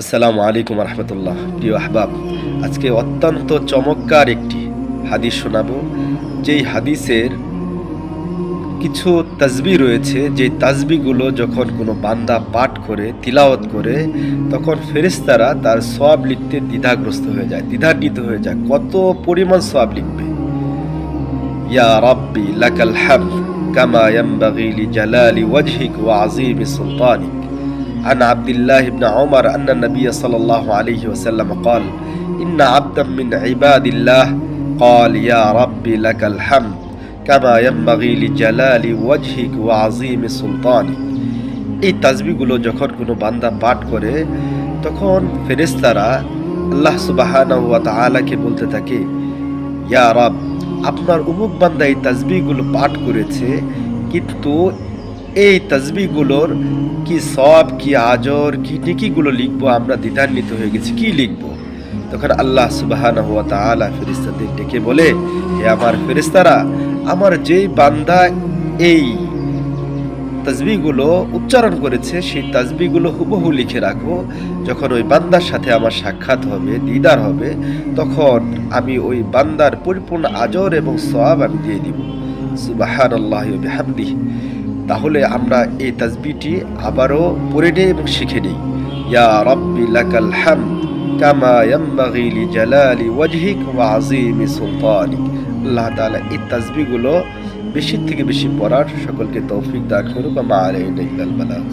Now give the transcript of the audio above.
আসসালামু আলাইকুম রহমতুল্লাহ। প্রিয় আহবাব, আজকে অত্যন্ত চমৎকার একটি হাদিস শোনাবো, যেই হাদিসের কিছু তাজবি রয়েছে যে তাজবিগুলো যখন কোনো বান্দা পাঠ করে, তিলাওয়াত করে, তখন ফেরেশতারা তার সব লিখতে দ্বিধাগ্রস্ত হয়ে যায়, দ্বিধান্বিত হয়ে যায়, কত পরিমাণ সব লিখবে? ইয়া রাব্বি লাকাল হামদ কামা ইয়ানবাগি লিজালালি ওয়াজহিক ওয়া সুলতানিক। عن عبد الله بن عمر أن النبي صلى الله عليه وسلم قال إن عبدا من عباد الله قال يا ربي لك الحمد كما ينبغي لجلال وجهك وعظيم سلطانك এই তাজবিগুলো যখন কোনো বান্দা পাঠ করে তখন ফেরেশতারা আল্লাহ সুবাহানাহু ওয়া তাআলাকে বলতে থাকে ইয়া রব আপনার উমুক বান্দা এই তাজবিগুলো পাঠ করেছে কিন্তু এই তাজবিগুলোর কি সব, কি আজর, কি নেকিগুলো লিখব আমরা দ্বিধান্বিত হয়ে গেছি। কি লিখব? তখন আল্লাহ তাআলা ফেরেশতাদের ডেকে বলে, হে আমার ফেরিস্তারা আমার যেই বান্দা এই তাজবিগুলো উচ্চারণ করেছে, সেই তাজবিগুলো হুবহু লিখে রাখো। যখন ওই বান্দার সাথে আমার সাক্ষাৎ হবে, দিদার হবে, তখন আমি ওই বান্দার পরিপূর্ণ আজর এবং সওয়াব আমি দিয়ে দিব। সুবাহান আল্লাহ বিহামদি তাহলে আমরা এই তাজবিটি আবারও পড়ে নিই এবং শিখে নিই। ইয়া রব্বি লাকাল হামদ কামা ইয়ানবাগি লিজালালি ওয়াজহিক ওয়া আযীমি সুলতানিক। আল্লাহ তাআলা এই তাজবিগুলো বেশি থেকে বেশি পড়ার সকলকে তৌফিক দান করুক। মা আলাইনা ইল্লাল বালাগ।